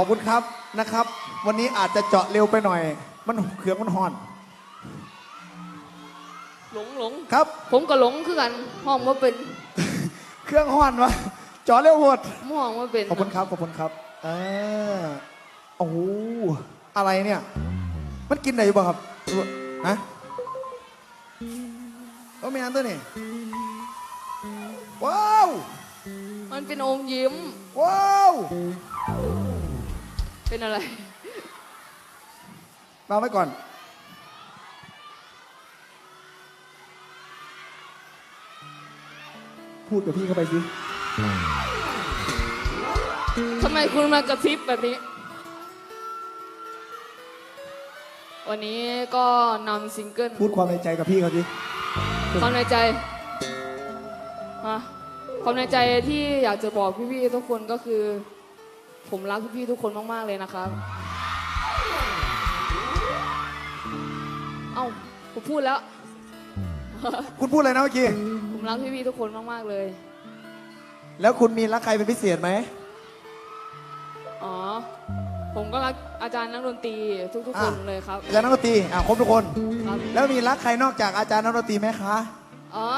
ขอบคุณครับนะครับ วันนี้อาจจะเจาะเร็วไปหน่อย มันเครื่องมันห่อน หลงหลงครับ ผมก็หลงคือกันห้องว่าเป็นเครื่องห่อนวะเจาะเร็วหมดม่วงว่าเป็นขอบคุณครับขอบคุณครับเออโอ้โหอะไรเนี่ย มันกินได้อยู่ป่ะครับฮะโอ้ไม่อันตัวนี่ว้าว มันเป็นอมยิ้ม ว้าว เป็นอะไรมาไว้ก่อน พูดกับพี่เข้าไปสิทำไมคุณมากระซิบแบบนี้ วันนี้ก็นำซิงเกิลพูดความในใจกับพี่เขาสิความในใจฮะความในใจที่อยากจะบอกพี่ๆทุกคนก็คือ ผมรักพี่ๆทุกคนมาก ๆ เลยนะครับ เอ้าผมพูดแล้ว คุณพูดอะไรนะเมื่อกี้ ผมรักพี่ๆทุกคนมาก ๆ เลย แล้วคุณมีรักใครเป็นพิเศษไหม อ๋อ ผมก็รักอาจารย์นักดนตรีทุกๆคนเลยครับอาจารย์นักดนตรีอะครบทุกคน ครับ แล้วมีรักใครนอกจากอาจารย์นักดนตรีไหมคะ อ๋อ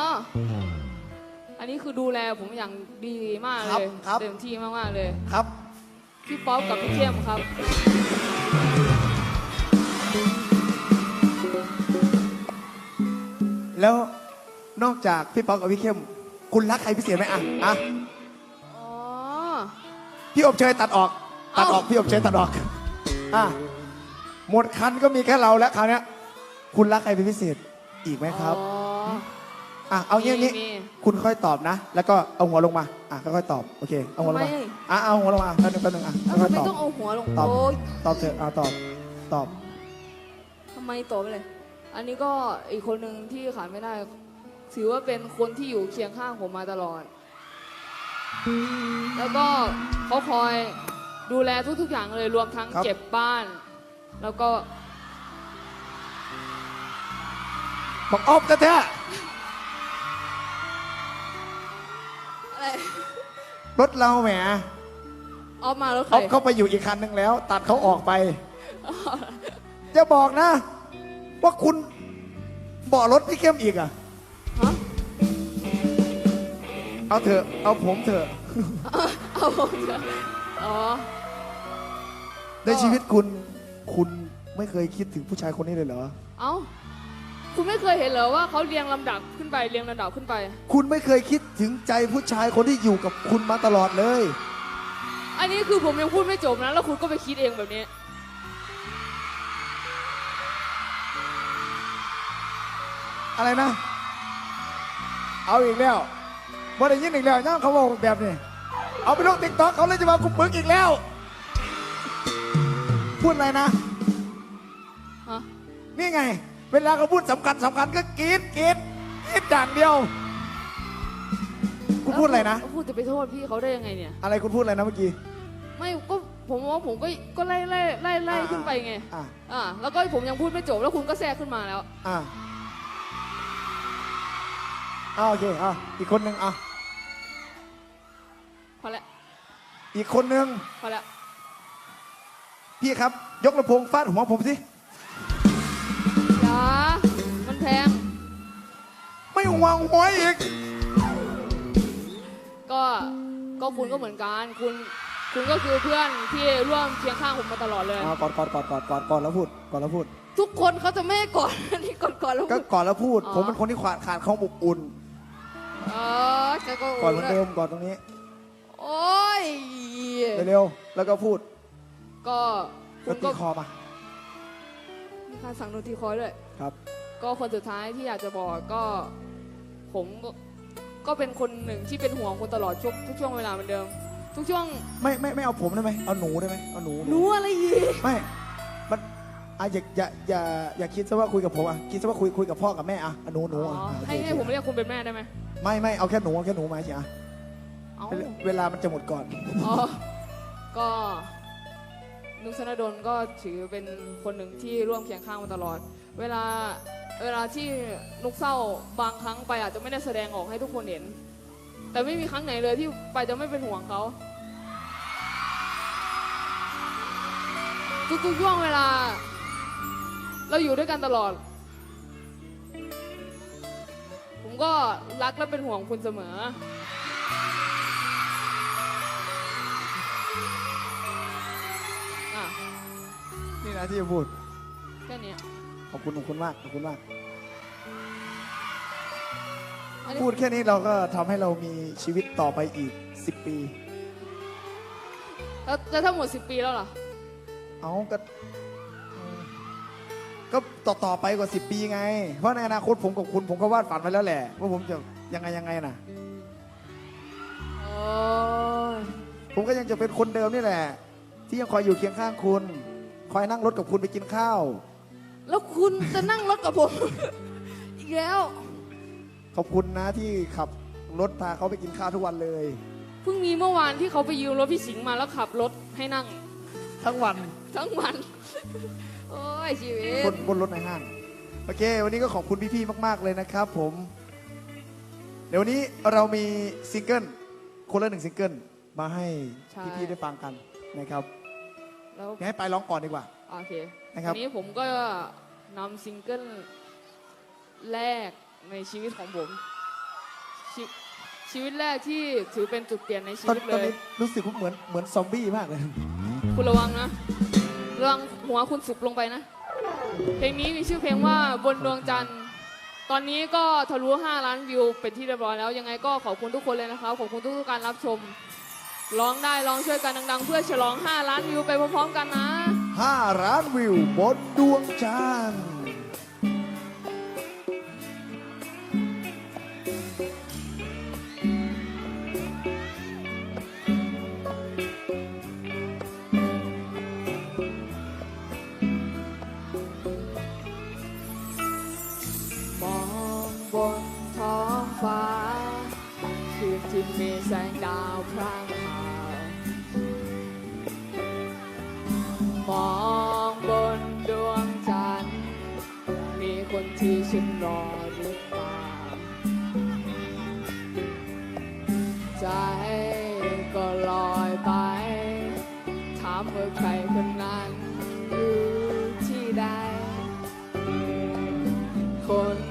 อันนี้คือดูแลผมอย่างดีมากครัเลบยครับ เต็มที่มาก ๆ เลย ครับ พี่ป๊อปกับพี่เข้มครับ แล้วนอกจากพี่ป๊อกกับพี่เข้ม คุณรักใครพิเศษไหมอะอะอ๋อ พี่อบเชยตัดออก ตัดออกเอ้าพี่อบเชยตัดออกอะหมดคันก็มีแค่เราแล้วคราวเนี้ยคุณรักใครเป็นพิเศษอีกไหมครับ อ๋อ อะเอางี้มีงี้มี คุณค่อยตอบนะ แล้วก็เอาหัวลงมา อะค่อยๆตอบ โอเค เอาหัวลงมาทำไมอะเอาหัวลงมาแป๊บนึงแป๊บนึงอะแล้วค่ทำอยๆตอบไมต้องเอาหัวลงตอบ โอ้ยตอบเถอะอะตอบ ตอบ ทำไมตอบไปเลย อันนี้ก็อีกคนหนึ่งที่ขาดไม่ได้ ถือว่าเป็นคนที่อยู่เคียงข้างผมมาตลอด แล้วก็เขาคอยดูแลทุกๆอย่างเลยรวมทั้งครับ เก็บบ้าน แล้วก็บอกออฟแท้อะ รๆรถเราแหมออฟมาแล้วใคอรอฟเข้าไปอยู่อีกคันหนึ่งแล้ว ตัดเขาออกไป จะบอกนะ ว่าคุณเบาะรถพี่เข้มอีกอะ ฮะเอาเถอะเอาผมเถอะ เอาผมเถอะอ๋อ ในชีวิตคุณ คุณไม่เคยคิดถึงผู้ชายคนนี้เลยเหรอ เอ้า คุณไม่เคยเห็นเหรอว่าเขาเรียงลำดับขึ้นไปเรียงลำดับขึ้นไป คุณไม่เคยคิดถึงใจผู้ชายคนที่อยู่กับคุณมาตลอดเลย อันนี้คือผมยังพูดไม่จบนะแล้วคุณก็ไปคิดเองแบบนี้ อะไรนะเอาอีกแล้วบ่ได้ยินอีกแล้วย่างเขาบอกแบบนี้ เอาไปลงติ๊กต็อกเขาเลยจะมาคุมปึกอีกแล้ว พูดอะไรนะ ฮะ นี่ไง เวลาเขาพูดสำคัญสำคัญก็กรีดกรีดกรีดอย่างเดียว คุณพูดอะไรนะแล้วพูดจะไปโทษพี่เขาได้ยังไงเนี่ย อะไรคุณพูดอะไรนะเมื่อกี้ ไม่ก็ผมว่าผมก็ก็ไล่ไล่ไล่ไล่อ่าขึ้นไปไง อ่า อ่า แล้วก็ผมยังพูดไม่จบแล้วคุณก็แทรกขึ้นมาแล้ว อ่าอ่าโอเคอ่าอีกคนหนึ่งอะพอละ อีกคนหนึ่งพอละ พี่ครับ ยกลำโพงฟาดหัวผมสิ ไม่ห่วงหัวอีก ก็ก็คุณก็เหมือนกัน คุณคุณก็คือเพื่อนที่ร่วมเคียงข้างผมมาตลอดเลยอ่ากอดกอดกอดกอดกอดกอดแล้วพูดกอดแล้วพูด ทุกคนเขาจะไม่ให้ก่อนนี่ก่อนก่อนแล้วก็พูดกอดแล้วพูดอ๋อผมเป็นคนที่ขาดขาดความอบอุ่นเออจะก็กอดเหมือนเดิมกอดตรงนี้โอ้ยเร็วๆแล้วก็พูด ก็ก็คุณตีก็คอมามีการสั่งดนตรีคอยด้วย ครับ ก็คนสุดท้ายที่อยากจะบอกก็ ผมก็ก็เป็นคนหนึ่งที่เป็นห่วงคุณตลอดช่วงทุกช่วงเวลาเหมือนเดิม ทุกช่วงไม่ไม่ไม่เอาผมได้ไหมเอาหนูได้ไหมเอาหนูหนูอะไรอีกไม่มันอะอย่าอย่าอย่าอย่าคิดซะว่าคุยกับผมอะคิดซะว่าคุยคุยกับพ่อกับแม่อะเอาหนูหนูอ๋ออะโอเคให้ให้ผมเรียกคุณเป็นแม่ได้ไหมไม่ไม่เอาแค่หนูเอาแค่หนูมาสิอะเอาเวลเวลามันจะหมดก่อน อ๋อก็นุกธนดลก็ถือเป็นคนหนึ่งที่ร่วมเคียงข้างมาตลอด เวลาเวลาที่นุกเศร้าบางครั้งไปอาจจะไม่ได้แสดงออกให้ทุกคนเห็น แต่ไม่มีครั้งไหนเลยที่ไปจะไม่เป็นห่วงเขาทุกๆช่วงเวลา เราอยู่ด้วยกันตลอด ผมก็รักและเป็นห่วงคุณเสมออะนี่นะที่จะพูดแค่เนี้ย ขอบคุณขอบคุณมากขอบคุณมาก อันนี้พูดแค่นี้เราก็ทำให้เรามีชีวิตต่อไปอีก 10 ปี แล้วแล้วทั้งหมดสิบปีแล้วเหรอ เอาก็เออก็ต่อต่อไปกว่า 10 ปีไง เพราะในอนาคตผมกับคุณผมก็วาดฝันไว้แล้วแหละ ว่าผมจะยังไงยังไงนะโอ้ยผมก็ยังจะเป็นคนเดิมนี่แหละ ที่ยังคอยอยู่เคียงข้างคุณ คอยนั่งรถกับคุณไปกินข้าว แล้วคุณจะนั่งรถกับผม อีกแล้ว ขอบคุณนะที่ขับรถพาเขาไปกินข้าวทุกวันเลย เพิ่งมีเมื่อวานที่เขาไปยืมรถพี่สิงห์มาแล้วขับรถให้นั่ง ทั้งวันทั้งวัน โอ้ยชีวิบตนบนรถในห้างโอเค วันนี้ก็ขอบคุณพี่ๆมาก ๆ เลยนะครับผม เดี๋ยววันนี้เรามีซิงเกิลคนละหนึ่งซิงเกิลมาให้พี่ๆได้ฟังกันนะครับแล้วเดี๋ยวให้ไปร้องก่อนดีกว่า โอเคนะครับวันนี้ผมก็นำซิงเกิลแรกในชีวิตของผมชชีวิตแรกที่ถือเป็นจุดเปลี่ยนในชีตอนวิตตเลอนยนี้รู้สึกว่าเหมือนเหมือนซอมบี้มากเลย คุณระวังนะ ระวังหัวคุณสุบลงไปนะ เพลงนี้มีชื่อเพลงว่าบนดวงจันทร์ ตอนนี้ก็ทะลุ 5 ล้านวิวเป็นที่เรียบร้อยแล้ว ยังไงก็ขอบคุณทุกคนเลยนะครับ ขอบคุณทุกๆการรับชม ร้องได้ร้องช่วยกันดัง ๆ เพื่อฉลอง 5 ล้านวิวไปพร้อมๆกันนะ 5ล้านวิวบนดวงจันทร์ ค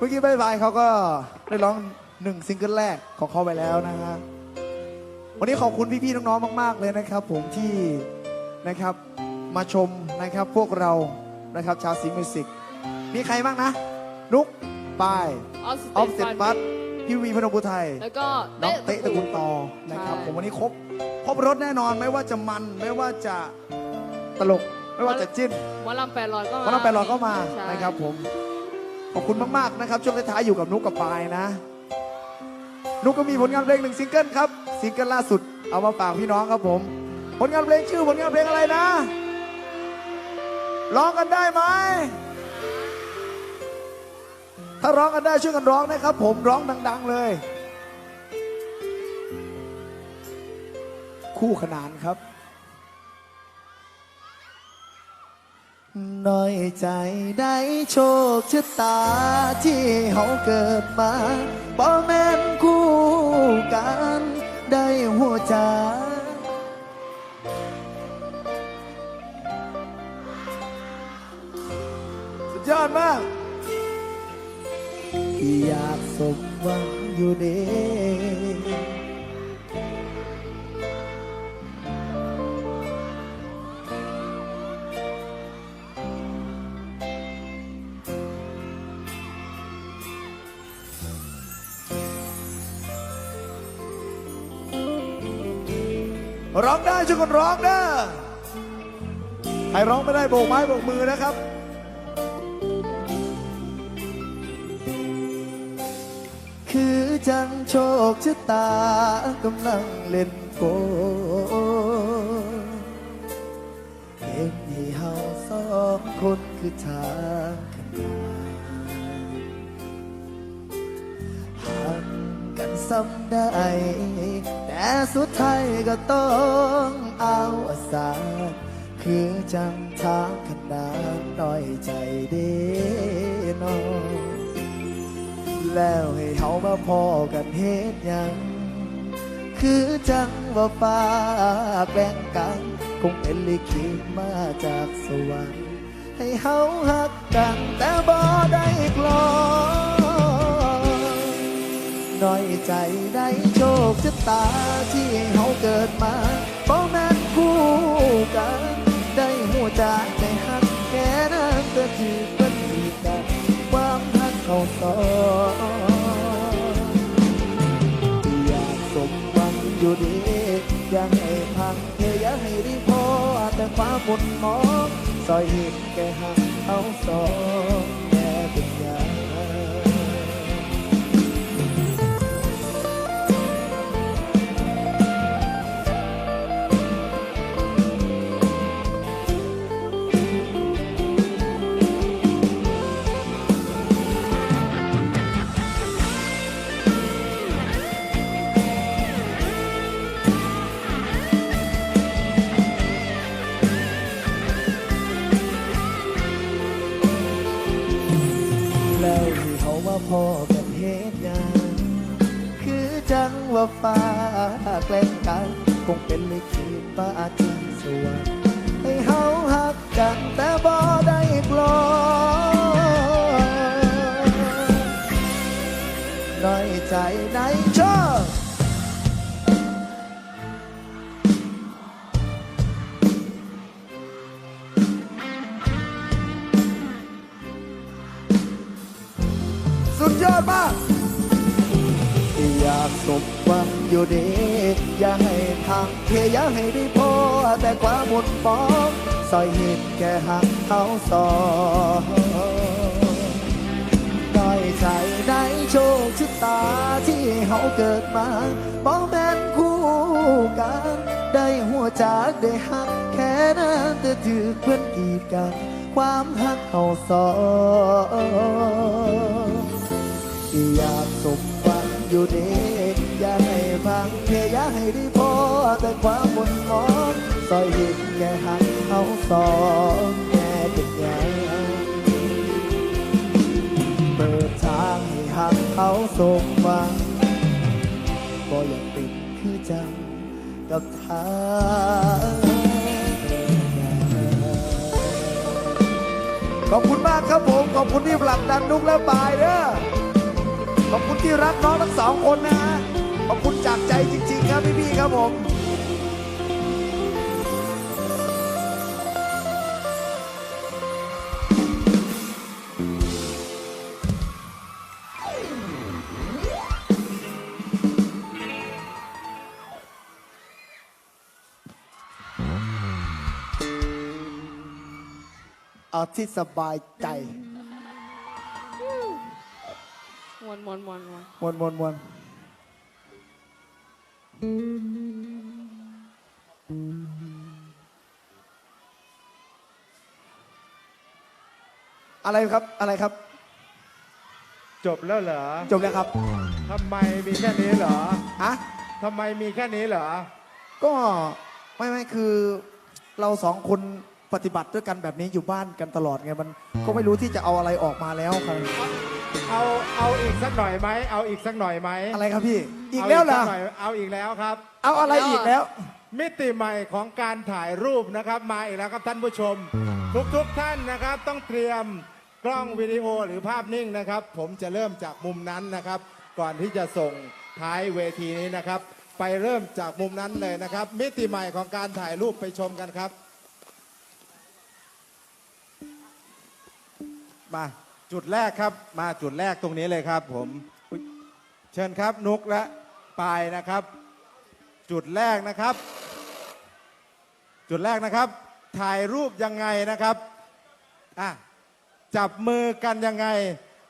เมื่อกี้บายบายเขาก็ได้ร้องหนึ่งซิงเกิลแรกของเขาไปแล้วนะฮะวันนี้ขอบคุณพี่ๆน้องๆมาก ๆ เลยนะครับ ผมที่นะครับมาชมนะครับพวกเรานะครับชาวซิงมิวสิกมีใครบ้างนะ นุกปายออฟออฟเซตบัตพี่วีพนมบุไทยแล้วก็น้องเตะตะกุลตอนะครับใช่ผมวันนี้ครบครบรถแน่นอนไม่ว่าจะมันไม่ว่าจะตลก ไม่ว่าจะจิ้นหมอลำแปดร้อยก็มาเพราะเราไปรอก็มาใช่นะครับผม ขอบคุณมากๆนะครับ ช่วงท้ายๆอยู่กับนุกกับปายนะ นุกก็มีผลงานเพลงหนึ่งซิงเกิลครับซิงเกิลล่าสุดเอามาฝากพี่น้องครับผม ผลงานเพลงชื่อผลงานเพลงอะไรนะร้องกันได้ไหมถ้าร้องกันได้ช่วยกันร้องนะครับ ผมร้องดัง ๆ เลย คู่ขนานครับ น้อยใจได้โชคชะตาที่เขาเกิดมาบ่แม่นคู่กันได้หัวใจสุดยอดมาก อยากสมหวังอยู่เด้ ช่วยกันร้องนะใครร้องไม่ได้โบกไม้โบกมือนะครับ คือจังโชคชะตากำลังเล่นโกเห็นให้เฮาสองคนคือทาง ซ้ำได้แต่สุดท้ายก็ต้องเอาอาสาคือจังทางขนานน้อยใจเด้น้องแล้วให้เฮามาพอกันเฮ็ดยัง คือจังว่าฟ้าแบ่งกันคงเป็นลิขิตมาจากสวรรค์ให้เฮาหักกันแต่บ่ได้กลอ น้อยใจได้โชคชะตาที่เฮาเกิดมาบ่แม่นคู่กัน ได้หัวใจได้หักแค่นั้นแต่ถือเป็นอีกกันความทักเขาสออยากสมหวังอยู่ดีอยากให้พังเธออยากให้ได้พอแต่ความบุญมองซอยเห็นแก่หักเขาสอง ตุงาคือจังว่าฟ้าแกล้งกันคงเป็นลิขิตฟ้าจริงสวรรค์ให้เฮาหักกันแต่บ่ได้กลอน้อยใจในชอบสุดยอดมากากสมหวังอยู่ดีอยากให้ทางเทอยากให้ได้พอแต่ความหมดฟองซอยเห็นแค่หักเขาสองน้อยใจได้โชคชะตาที่เขาเกิดมาบ่แม่นคู่กัน ได้หัวจากได้หักแค่นั้นแต่ถือเพื่อนกีดกัน ความหักเขาสองอยากสม แค่อยากให้ได้พอแต่ความหมดหมอนซอยหินแก่หักเขาสองแง่เป็นแง่เปิดทางให้หักเขาสมหวังบ่อยากติดคือจังกับทางขอบคุณมากครับผม ขอบคุณที่ผลักดันนุกและปายเด้อขอบคุณที่รักน้องทั้งสองคนนะฮะ ขอบคุณจากใจจริง ๆ ครับพี่ๆครับผมเอาที่สบายใจมวนมวนมวนมวน มวนมวนมวน อะไรครับอะไรครับ จบแล้วเหรอจบแล้วครับทำไมมีแค่นี้เหรอฮะทำไมมีแค่นี้เหรอ ก็ไม่ไม่คือเราสองคนปฏิบัติด้วยกันแบบนี้อยู่บ้านกันตลอดไงมันก็ไม่รู้ที่จะเอาอะไรออกมาแล้วครับ เอาเอาอีกสักหน่อยไหมเอาอีกสักหน่อยไหมอะไรครับพี่ อีกแล้วเหรอาสักน่อยเอาอีกแล้วครับ เอาอะไรอีกแล้ว มิติใหม่ของการถ่ายรูปนะครับมาอีกแล้วครับท่านผู้ชม ทุกๆท่านนะครับต้องเตรียมกล้องวิดีโอหรือภาพนิ่งนะครับ ผมจะเริ่มจากมุมนั้นนะครับ ก่อนที่จะส่งท้ายเวทีนี้นะครับ ไปเริ่มจากมุมนั้นเลยนะครับ มิติใหม่ของการถ่ายรูปไปชมกันครับ มา จุดแรกครับมาจุดแรกตรงนี้เลยครับ ผมเชิญครับนุกและปายนะครับ จุดแรกนะครับ จุดแรกนะครับ ถ่ายรูปยังไงนะครับอะจับมือกันยังไง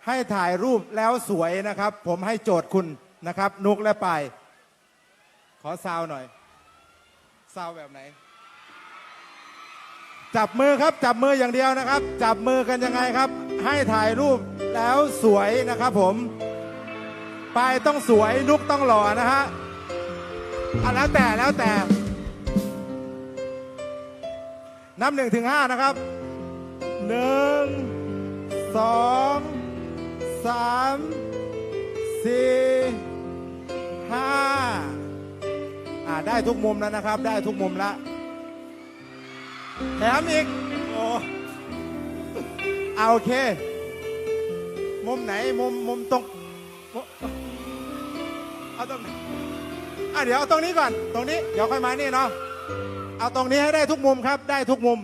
ให้ถ่ายรูปแล้วสวยนะครับ ผมให้โจทย์คุณนะครับ นุกและปายขอซาวหน่อยซาวแบบไหน จับมือครับจับมืออย่างเดียวนะครับ จับมือกันยังไงครับ ให้ถ่ายรูปแล้วสวยนะครับผมปายต้องสวยนุกต้องหล่อนะฮะอะแล้วแต่แล้วแต่ นับหนึ่งถึงห้านะครับหนึ่งสองสามสี่ห้าอ่าได้ทุกมุมแล้วนะครับ ได้ทุกมุมแล้ว แถมอีก โอ้เอาโอเค มุมไหนมุมมุมตรงเอาตรงอะเดี๋ยวเอาตรงนี้ก่อน ตรงนี้ เดี๋ยวค่อยมานี่เนาะ เอาตรงนี้ให้ได้ทุกมุมครับ ได้ทุกมุม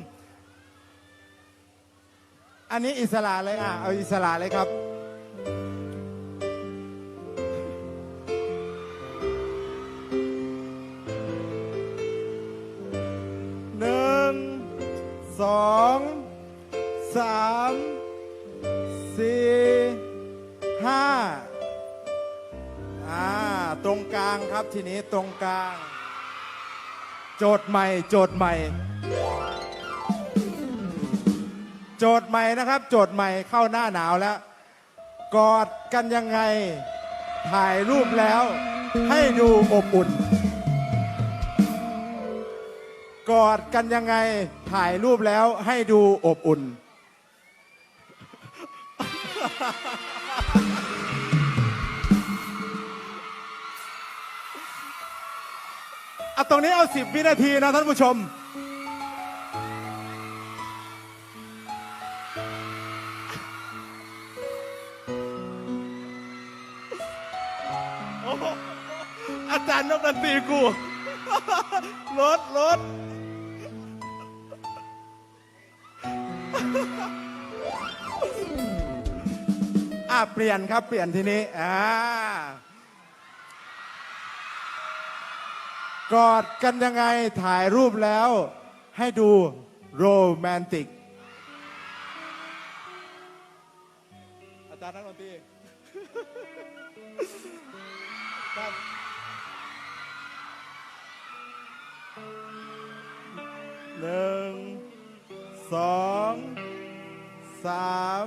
อันนี้อิสระเลยอะ เอาอิสระเลยครับ ทีนี้ตรงกลาง โจทย์ใหม่ โจทย์ใหม่ โจทย์ใหม่นะครับ โจทย์ใหม่เข้าหน้าหนาวแล้ว กอดกันยังไง ถ่ายรูปแล้ว ให้ดูอบอุ่น กอดกันยังไง ถ่ายรูปแล้วให้ดูอบอุ่น เอาตรงนี้เอาสิบวินาทีนะท่านผู้ชม โอ้โหอาจารย์นกดนตรีกู รถรถอะเปลี่ยนครับเปลี่ยนทีนี้อ่า กอดกันยังไงถ่ายรูปแล้ว ให้ดูโรแมนติก อาจารย์นักดนตรีครับหนึ่งสองสาม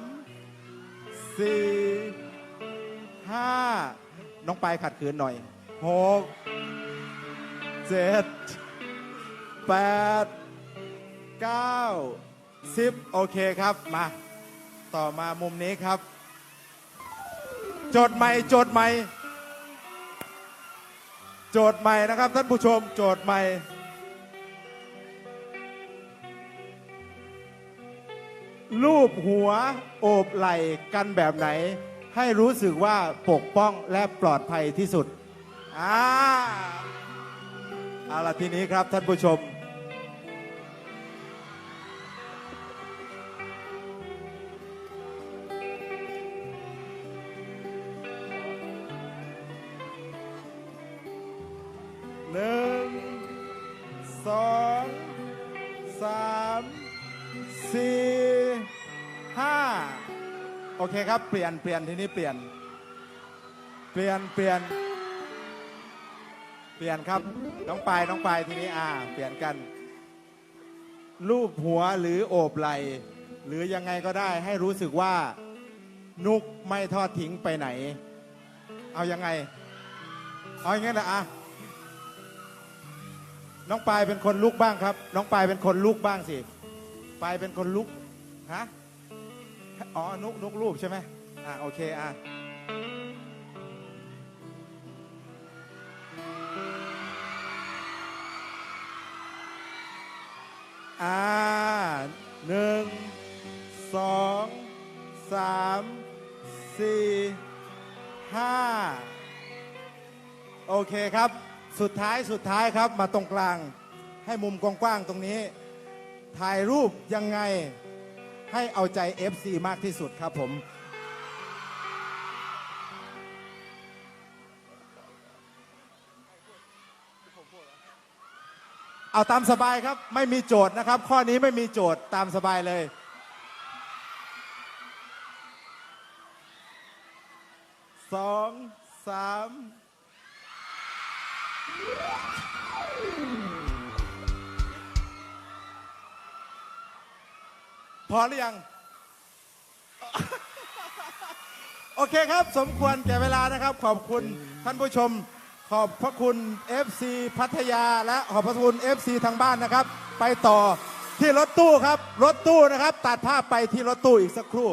สี่ห้าน้องไปายขัดขืนหน่อยหก เจ็ดแปดเก้าสิบโอเคครับมา ต่อมามุมนี้ครับ โจทย์ใหม่โจทย์ใหม่ โจทย์ใหม่นะครับท่านผู้ชมโจทย์ใหม่รูปหัวโอบไหล่กันแบบไหน ให้รู้สึกว่าปกป้องและปลอดภัยที่สุดอ่า เอาละทีนี้ครับท่านผู้ชม หนึ่ง สอง สาม สี่ ห้า โอเคครับ เปลี่ยน เปลี่ยน ทีนี้เปลี่ยน เปลี่ยน เปลี่ยน เปลี่ยนครับ น้องปายน้องปายทีนี้อ่า เปลี่ยนกัน รูปหัวหรือโอบไหลหรือยังไงก็ได้ให้รู้สึกว่านุกไม่ทอดทิ้งไปไหน เอายังไง เอาอย่างงั้นนะอะน้องปายเป็นคนลุกบ้างครับ น้องปายเป็นคนลุกบ้างสิปายเป็นคนลุกฮะอ๋อนุกนุกรูปใช่ไหมอะโอเคอะ อ่าหนึ่งสองสามสี่ห้าโอเคครับ สุดท้ายสุดท้ายครับมาตรงกลาง ให้มุมกว้างๆตรงนี้ ถ่ายรูปยังไงให้เอาใจ FC มากที่สุดครับผม เอาตามสบายครับ ไม่มีโจทย์นะครับ ข้อนี้ไม่มีโจทย์ตามสบายเลย สองสามพอหรือยัง โอเคครับ สมควรแก่เวลานะครับ ขอบคุณท่านผู้ชม ขอบพระคุณ FC พัทยาและขอบพระคุณ FC ทางบ้านนะครับ ไปต่อที่รถตู้ครับ รถตู้นะครับ ตัดภาพไปที่รถตู้อีกสักครู่